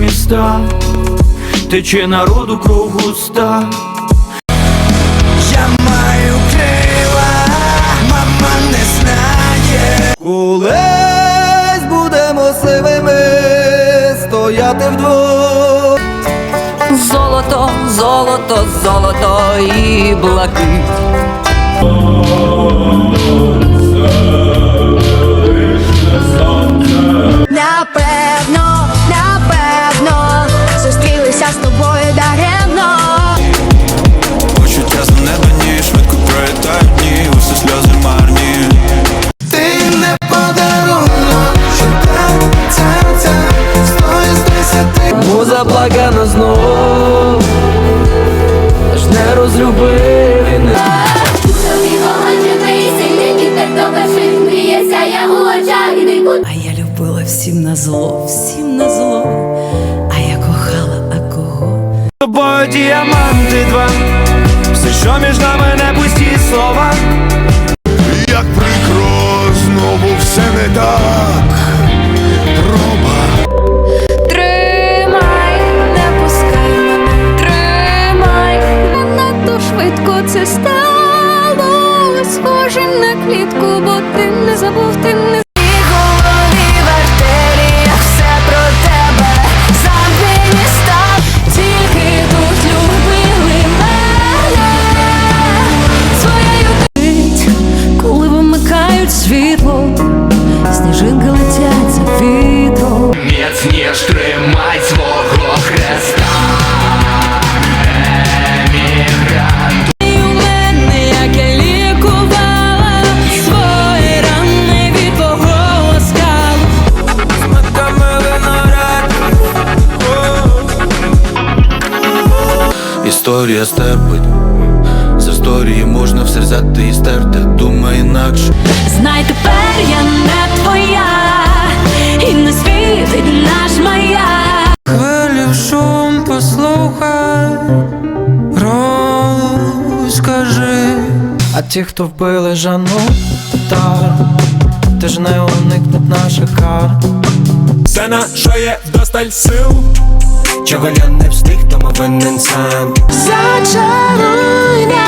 міста, тече народу кров густа. Я маю крила, мама не знає. Колись будемо сивими стояти вдвох. Золото, золото, золото і блакить. Напевно, розлюбив і не Тобі оганджений сильний вітер, то вершив, мріється я у очах і нікуди. А я любила всім на зло, всім на зло. А я кохала, а кого? тобою діаманти два, все, що між нами не пусті Схожим клітку, бо ти не забув, ти не мене. Світло, сніжинки летять за вітром. Міцніш тримай Історія стерпить. З історії можна все взяти і стерти. Думай інакше. Знай, тепер я не твоя, і не світить наш маяк. Хвилів шум послухай, розкажи. А ті, хто вбили Жанну Татар, теж не уникнуть наших кар. Все нашої вдосталь сил. Чого я не встиг, тому винен сам. Зачаруй.